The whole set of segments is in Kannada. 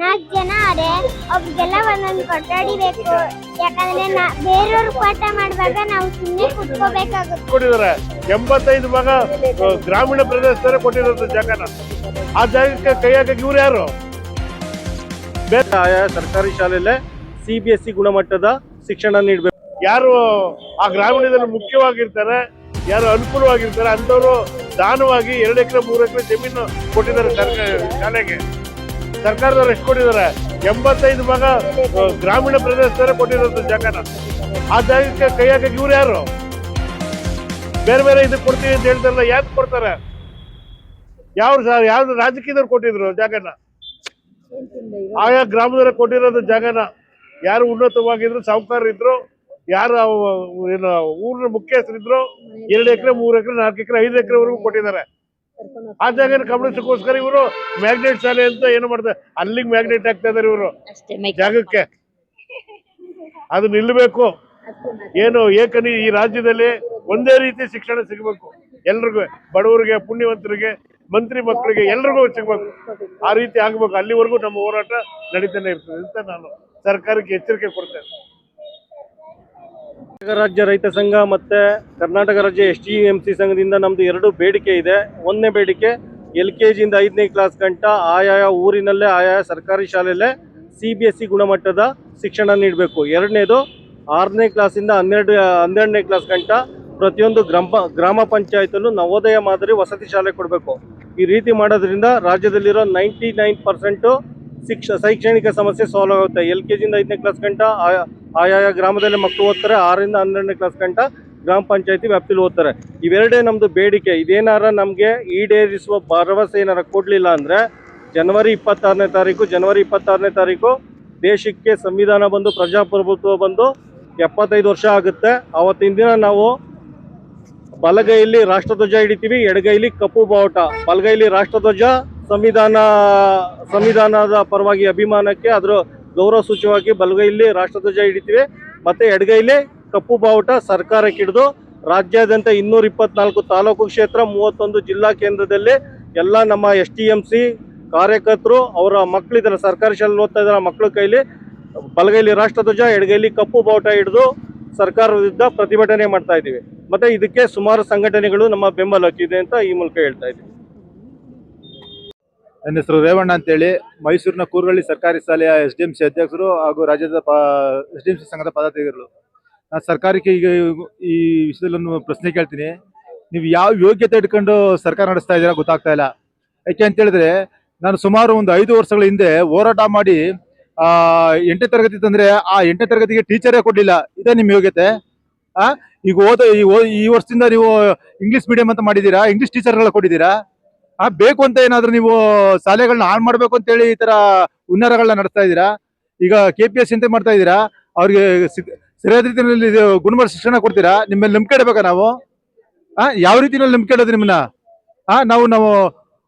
ನಾಲ್ಕು ಜನ ಅರೆ ಅವ್ರಿಗೆಲ್ಲ ಒಂದೊಂದು ಕೊಠಡಿ ಬೇಕು. ಯಾಕಂದ್ರೆ ಬೇರೆಯವ್ರ ಪಾಠ ಮಾಡುವಾಗ ನಾವು ಸುಮ್ಮನೆ ಕುತ್ಕೋಬೇಕಾಗುತ್ತೆ. ಕೊಟ್ಟಿದ್ದಾರೆ. ಎಂಬತ್ತೈದು ಭಾಗ ಗ್ರಾಮೀಣ ಪ್ರದೇಶದವರೇ ಕೊಟ್ಟಿರೋದು ಜಾಗನ. ಆ ಜಾಗಕ್ಕೆ ಕೈ ಹಾಕಕ್ಕೆ ಇವ್ರು ಯಾರು? ಆಯಾ ಸರ್ಕಾರಿ ಶಾಲೆಯಲ್ಲೇ ಸಿ ಬಿ ಎಸ್ ಇ ಗುಣಮಟ್ಟದ ಶಿಕ್ಷಣ ನೀಡಬೇಕು. ಯಾರು ಆ ಗ್ರಾಮೀಣದಲ್ಲಿ ಮುಖ್ಯವಾಗಿರ್ತಾರೆ ಯಾರು ಅನುಕೂಲವಾಗಿರ್ತಾರೆ ಅಂಥವ್ರು ದಾನವಾಗಿ ಎರಡು ಎಕರೆ ಮೂರು ಎಕರೆ ಜಮೀನು ಕೊಟ್ಟಿದ್ದಾರೆ ಸರ್ಕಾರ ಶಾಲೆಗೆ. ಸರ್ಕಾರದವ್ರು ಎಷ್ಟು ಕೊಟ್ಟಿದ್ದಾರೆ? ಎಂಬತ್ತೈದು ಭಾಗ ಗ್ರಾಮೀಣ ಪ್ರದೇಶದವರೇ ಕೊಟ್ಟಿರೋದು ಜಾಗನ. ಆ ಜಾಗಕ್ಕೆ ಕೈ ಹಾಕಕ್ಕೆ ಇವ್ರು ಯಾರು? ಬೇರೆ ಬೇರೆ ಇದಕ್ಕೆ ಕೊಡ್ತೀವಿ ಅಂತ ಹೇಳ್ತಾರಲ್ಲ, ಯಾಕೆ ಕೊಡ್ತಾರೆ? ಯಾರು ಸರ್ ಯಾವ್ದು ರಾಜಕೀಯದವ್ರು ಕೊಟ್ಟಿದ್ರು ಜಾಗನ? ಆಯಾ ಗ್ರಾಮದವ್ರ ಕೊಟ್ಟಿರೋದು ಜಾಗನ. ಯಾರು ಉನ್ನತವಾಗಿದ್ರು ಸಾಹುಕಾರ ಇದ್ರು ಯಾರು ಏನು, ಊರಿನ ಮುಖ್ಯಸ್ಥರಿದ್ರು, ಎರಡು ಎಕರೆ, ಮೂರು ಎಕರೆ, ನಾಲ್ಕು ಎಕರೆ, ಐದು ಎಕರೆವರೆಗೂ ಕೊಟ್ಟಿದ್ದಾರೆ. ಆ ಜಾಗನ ಗಮನಿಸಕ್ಕೋಸ್ಕರ ಇವರು ಮ್ಯಾಗ್ನೆಟ್ ಶಾಲೆ ಅಂತ ಏನು ಮಾಡ್ತಾರೆ ಅಲ್ಲಿಗೆ ಮ್ಯಾಗ್ನೆಟ್ ಆಗ್ತಾ ಇದಾರೆ ಇವರು. ಜಾಗಕ್ಕೆ. ಅದು ನಿಲ್ಲಬೇಕು ಏನು ಏಕನಿ ಈ ರಾಜ್ಯದಲ್ಲಿ ಒಂದೇ ರೀತಿ ಶಿಕ್ಷಣ ಸಿಗಬೇಕು. ಎಲ್ರಿಗೂ ಬಡವರಿಗೆ ಪುಣ್ಯವಂತರಿಗೆ ಮಂತ್ರಿ ಮಕ್ಕಳಿಗೆ ಎಲ್ರಿಗೂ ಸಿಗಬೇಕು. ಆ ರೀತಿ ಆಗ್ಬೇಕು. ಅಲ್ಲಿವರೆಗೂ ನಮ್ಮ ಹೋರಾಟ ನಡೀತಾನೆ ಇರ್ತದೆ ಅಂತ ನಾನು ಸರ್ಕಾರಕ್ಕೆ ಎಚ್ಚರಿಕೆ ಕೊಡ್ತೇನೆ. ರಾಜ್ಯ ರೈತ ಸಂಘ ಮತ್ತೆ ಕರ್ನಾಟಕ ರಾಜ್ಯ ಎಸ್ ಟಿ ಎಂ ಸಿ ಸಂಘದಿಂದ ನಮ್ದು ಎರಡು ಬೇಡಿಕೆ ಇದೆ. ಒಂದನೇ ಬೇಡಿಕೆ ಎಲ್ ಕೆ ಜಿಯಿಂದ ಐದನೇ ಕ್ಲಾಸ್ ಗಂಟ ಆಯಾಯ ಊರಿನಲ್ಲೇ, ಆಯಾಯ ಸರ್ಕಾರಿ ಶಾಲೆಯಲ್ಲೇ ಸಿ ಬಿ ಎಸ್ ಸಿ ಗುಣಮಟ್ಟದ ಶಿಕ್ಷಣ ನೀಡಬೇಕು. ಎರಡನೇದು ಆರನೇ ಕ್ಲಾಸಿಂದ ಹನ್ನೆರಡು, ಹನ್ನೆರಡನೇ ಕ್ಲಾಸ್ ಗಂಟ ಪ್ರತಿಯೊಂದು ಗ್ರಾಮ ಗ್ರಾಮ ಪಂಚಾಯತಲ್ಲೂ ನವೋದಯ ಮಾದರಿ ವಸತಿ ಶಾಲೆ ಕೊಡಬೇಕು. ಈ ರೀತಿ ಮಾಡೋದ್ರಿಂದ ರಾಜ್ಯದಲ್ಲಿರೋ ನೈಂಟಿ ನೈನ್ ಪರ್ಸೆಂಟು ಶಿಕ್ಷ, ಶೈಕ್ಷಣಿಕ ಸಮಸ್ಯೆ ಸಾಲ್ವ್ ಆಗುತ್ತೆ. ಎಲ್ ಕೆ ಜಿಯಿಂದ ಐದನೇ ಕ್ಲಾಸ್ ಗಂಟ ಆಯಾ- ಆಯಾಯ ಗ್ರಾಮದಲ್ಲಿ ಮಕ್ಕಳು ಓದ್ತಾರೆ, ಆರರಿಂದ ಹನ್ನೆರಡನೇ ಕ್ಲಾಸ್ ಗಂಟ ಗ್ರಾಮ ಪಂಚಾಯತಿ ವ್ಯಾಪ್ತಿಲಿ ಓದ್ತಾರೆ. ಇವೆರಡೇ ನಮ್ಮದು ಬೇಡಿಕೆ. ಇದೇನಾರ ನಮಗೆ ಈಡೇರಿಸುವ ಭರವಸೆ ಏನಾರ ಕೊಡಲಿಲ್ಲ ಅಂದರೆ ಜನವರಿ ಇಪ್ಪತ್ತಾರನೇ ತಾರೀಕು, ಜನವರಿ ಇಪ್ಪತ್ತಾರನೇ ತಾರೀಕು ದೇಶಕ್ಕೆ ಸಂವಿಧಾನ ಬಂದು, ಪ್ರಜಾಪ್ರಭುತ್ವ ಬಂದು ಎಪ್ಪತ್ತೈದು ವರ್ಷ ಆಗುತ್ತೆ. ಅವತ್ತಿನ ದಿನ ನಾವು ಬಲಗೈಲಿ ರಾಷ್ಟ್ರಧ್ವಜ ಹಿಡಿತೀವಿ, ಎಡಗೈಲಿ ಕಪ್ಪು ಬಾವುಟ. ಬಲಗೈಲಿ ರಾಷ್ಟ್ರಧ್ವಜ ಸಂವಿಧಾನ, ಸಂವಿಧಾನದ ಪರವಾಗಿ ಅಭಿಮಾನಕ್ಕೆ, ಅದರ ಗೌರವ ಸೂಚವಾಗಿ ಬಲಗೈಲಿ ರಾಷ್ಟ್ರಧ್ವಜ ಹಿಡಿತೀವಿ. ಮತ್ತೆ ಎಡಗೈಲಿ ಕಪ್ಪು ಬಾವುಟ ಸರ್ಕಾರಕ್ಕೆ ಹಿಡಿದು ರಾಜ್ಯಾದ್ಯಂತ ಇನ್ನೂರ ಇಪ್ಪತ್ನಾಲ್ಕು ತಾಲೂಕು ಕ್ಷೇತ್ರ, ಮೂವತ್ತೊಂದು ಜಿಲ್ಲಾ ಕೇಂದ್ರದಲ್ಲಿ ಎಲ್ಲ ನಮ್ಮ ಎಸ್ ಟಿ ಎಂ ಸಿ ಕಾರ್ಯಕರ್ತರು, ಅವರ ಮಕ್ಕಳಿದ್ದಾರೆ ಸರ್ಕಾರಿ ಶಾಲೆ ಓದ್ತಾ ಇದ್ದಾರೆ ಮಕ್ಕಳ ಕೈಲಿ ಬಲಗೈಲಿ ರಾಷ್ಟ್ರಧ್ವಜ ಎಡಗೈಲಿ ಕಪ್ಪು ಬಾವುಟ ಹಿಡಿದು ಸರ್ಕಾರ ವಿರುದ್ಧ ಪ್ರತಿಭಟನೆ ಮಾಡ್ತಾ ಇದ್ದೀವಿ. ಮತ್ತೆ ಇದಕ್ಕೆ ಸುಮಾರು ಸಂಘಟನೆಗಳು ನಮ್ಮ ಬೆಂಬಲಕ್ಕಿದೆ ಅಂತ ಈ ಮೂಲಕ ಹೇಳ್ತಾ ಇದ್ದೀವಿ. ನನ್ನ ಹೆಸರು ರೇವಣ್ಣ ಅಂತೇಳಿ. ಮೈಸೂರಿನ ಕೂರ್ಗಳ್ಳಿ ಸರ್ಕಾರಿ ಶಾಲೆಯ ಎಸ್ ಡಿ ಎಂ ಸಿ ಅಧ್ಯಕ್ಷರು ಹಾಗೂ ರಾಜ್ಯದ ಎಸ್ ಡಿ ಎಂ ಸಿ ಸಂಘದ ಪದಾಧಿಕಾರಿಗಳು. ನಾನು ಸರ್ಕಾರಕ್ಕೆ ಈಗ ಈ ವಿಷಯದಲ್ಲಿ ಪ್ರಶ್ನೆ ಕೇಳ್ತೀನಿ. ನೀವು ಯಾವ ಯೋಗ್ಯತೆ ಇಟ್ಕೊಂಡು ಸರ್ಕಾರ ನಡೆಸ್ತಾ ಇದ್ದೀರಾ ಗೊತ್ತಾಗ್ತಾ ಇಲ್ಲ. ಯಾಕೆ ಅಂತ ಹೇಳಿದ್ರೆ, ನಾನು ಸುಮಾರು ಒಂದು ಐದು ವರ್ಷಗಳ ಹಿಂದೆ ಹೋರಾಟ ಮಾಡಿ, ಆ, ಎಂಟನೇ ತರಗತಿ ತಂದ್ರೆ ಆ ಎಂಟನೇ ತರಗತಿಗೆ ಟೀಚರೇ ಕೊಡ್ಲಿಲ್ಲ. ಇದೇ ನಿಮ್ಮ ಯೋಗ್ಯತೆ. ಆ, ಈಗ ಓದೋ, ಈ ಈ ವರ್ಷದಿಂದ ನೀವು ಇಂಗ್ಲಿಷ್ ಮೀಡಿಯಂ ಅಂತ ಮಾಡಿದ್ದೀರಾ? ಇಂಗ್ಲಿಷ್ ಟೀಚರ್ಗಳ ಕೊಟ್ಟಿದ್ದೀರಾ? ಆ, ಬೇಕು ಅಂತ ಏನಾದ್ರು ನೀವು ಶಾಲೆಗಳನ್ನ ಹಾಳು ಮಾಡ್ಬೇಕು ಅಂತ ಹೇಳಿ ಈ ತರ ಹುನ್ನಾರಗಳನ್ನ ನಡೆಸ್ತಾ ಇದ್ದೀರಾ? ಈಗ ಕೆ ಪಿ ಎಸ್ ಅಂತ ಮಾಡ್ತಾ ಇದ್ದೀರಾ? ಅವ್ರಿಗೆ ಸರಿಯಾದ ರೀತಿಯಲ್ಲಿ ಗುಣಮಟ್ಟ ಶಿಕ್ಷಣ ಕೊಡ್ತೀರಾ? ನಿಮ್ಮ ಮೇಲೆ ನಂಬಿಕೆ ಇಡಬೇಕಾ ನಾವು? ಆ, ಯಾವ ರೀತಿಯಲ್ಲಿ ನಂಬಿಕೆ ಇಡೋದು ನಿಮ್ಮನ್ನ? ಆ, ನಾವು ನಾವು,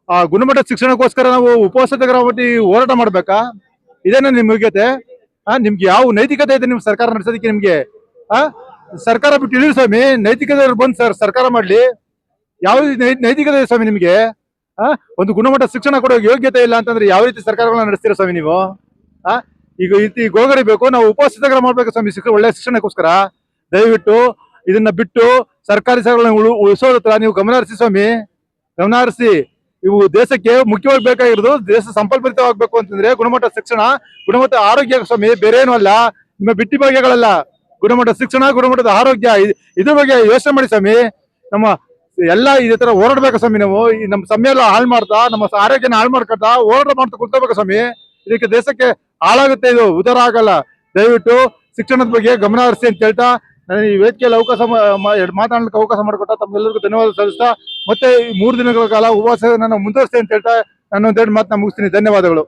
ಆ ಗುಣಮಟ್ಟದ ಶಿಕ್ಷಣಕ್ಕೋಸ್ಕರ ನಾವು ಉಪವಾಸ ತಗೊಂಡು ಹೋರಾಟ ಮಾಡ್ಬೇಕಾ? ಇದೇನ ನಿಮ್ ಯೋಗ್ಯತೆ? ಆ, ನಿಮ್ಗೆ ಯಾವ ನೈತಿಕತೆ ಇದೆ ನಿಮ್ ಸರ್ಕಾರ ನಡೆಸೋದಕ್ಕೆ ನಿಮ್ಗೆ? ಆ, ಸರ್ಕಾರ ಬಿಟ್ಟು ಇಳಿ ಸ್ವಾಮಿ. ನೈತಿಕತೆ ಬಂದು ಸರ್, ಸರ್ಕಾರ ಮಾಡ್ಲಿ. ಯಾವ ನೈತಿಕತೆ ಇದೆ ಸ್ವಾಮಿ ನಿಮ್ಗೆ? ಒಂದು ಗುಣಮಟ್ಟ ಶಿಕ್ಷಣ ಕೊಡೋ ಯೋಗ್ಯತೆ ಇಲ್ಲ ಅಂತಂದ್ರೆ ಯಾವ ರೀತಿ ಸರ್ಕಾರಗಳನ್ನ ನಡೆಸ್ತೀರ ಸ್ವಾಮಿ ನೀವು? ಆ? ಈಗ ರೀತಿ ಗೋಗರಿ ಬೇಕು, ನಾವು ಉಪಸ್ಥಿತಗಳ ಮಾಡ್ಬೇಕು ಸ್ವಾಮಿ ಶಿಕ್ಷಣ ಒಳ್ಳೆ ಶಿಕ್ಷಣಕ್ಕೋಸ್ಕರ. ದಯವಿಟ್ಟು ಇದನ್ನ ಬಿಟ್ಟು ಸರ್ಕಾರಿ ಶಾಲೆಗಳನ್ನ ಉಳು ಉಳಿಸೋದ್ರ ನೀವು ಗಮನ ಹರಿಸಿ ಸ್ವಾಮಿ. ಗಮನ ಹರಿಸಿ. ಇವು ದೇಶಕ್ಕೆ ಮುಖ್ಯವಾಗಿ ಬೇಕಾಗಿರೋದು ದೇಶ ಸಂಪಲ್ಪರಿತವಾಗಬೇಕು ಅಂತಂದ್ರೆ ಗುಣಮಟ್ಟ ಶಿಕ್ಷಣ, ಗುಣಮಟ್ಟ ಆರೋಗ್ಯ ಸ್ವಾಮಿ ಬೇರೆ ಏನೂ ಅಲ್ಲ. ನಿಮ್ಮ ಬಿಟ್ಟಿ ಭಾಗ್ಯಗಳಲ್ಲ. ಗುಣಮಟ್ಟ ಶಿಕ್ಷಣ, ಗುಣಮಟ್ಟದ ಆರೋಗ್ಯ, ಇದ್- ಇದ್ರ ಬಗ್ಗೆ ಯೋಚನೆ ಮಾಡಿ ಸ್ವಾಮಿ. ನಮ್ಮ ಎಲ್ಲ ಇದೇ ತರ ಹೋರಾಡ್ಬೇಕು ಸ್ವಾಮಿ ನಾವು. ನಮ್ಮ ಸಮಯ ಎಲ್ಲ ಹಾಳು ಮಾಡ್ತಾ, ನಮ್ಮ ಆರೋಗ್ಯನ ಹಾಳು ಮಾಡ್ಕೊತಾ ಹೋರಾಟ ಮಾಡ್ತಾ ಕೂತ್ಕೋಬೇಕು ಸ್ವಾಮಿ. ಇದಕ್ಕೆ ದೇಶಕ್ಕೆ ಹಾಳಾಗುತ್ತೆ ಇದು. ಉದಾರ ಆಗಲ್ಲ. ದಯವಿಟ್ಟು ಶಿಕ್ಷಣದ ಬಗ್ಗೆ ಗಮನ ಹರಿಸಿ ಅಂತ ಹೇಳ್ತಾ, ನಾನು ಈ ವೇದಿಕೆಯಲ್ಲಿ ಅವಕಾಶ ಮಾತಾಡಲಿಕ್ಕೆ ಅವಕಾಶ ಮಾಡಿಕೊಟ್ಟ ತಮ್ಗೆಲ್ಲರಿಗೂ ಧನ್ಯವಾದ ಸಲ್ಲಿಸ್ತಾ, ಮತ್ತೆ ಈ ಮೂರು ದಿನಗಳ ಕಾಲ ಉಪವಾಸ ನಾನು ಮುಂದುವರಿಸ್ತೇನೆ ಅಂತ ಹೇಳ್ತಾ ನಾನು ಒಂದೆರಡು ಮಾತನ್ನ ಮುಗಿಸ್ತೀನಿ. ಧನ್ಯವಾದಗಳು.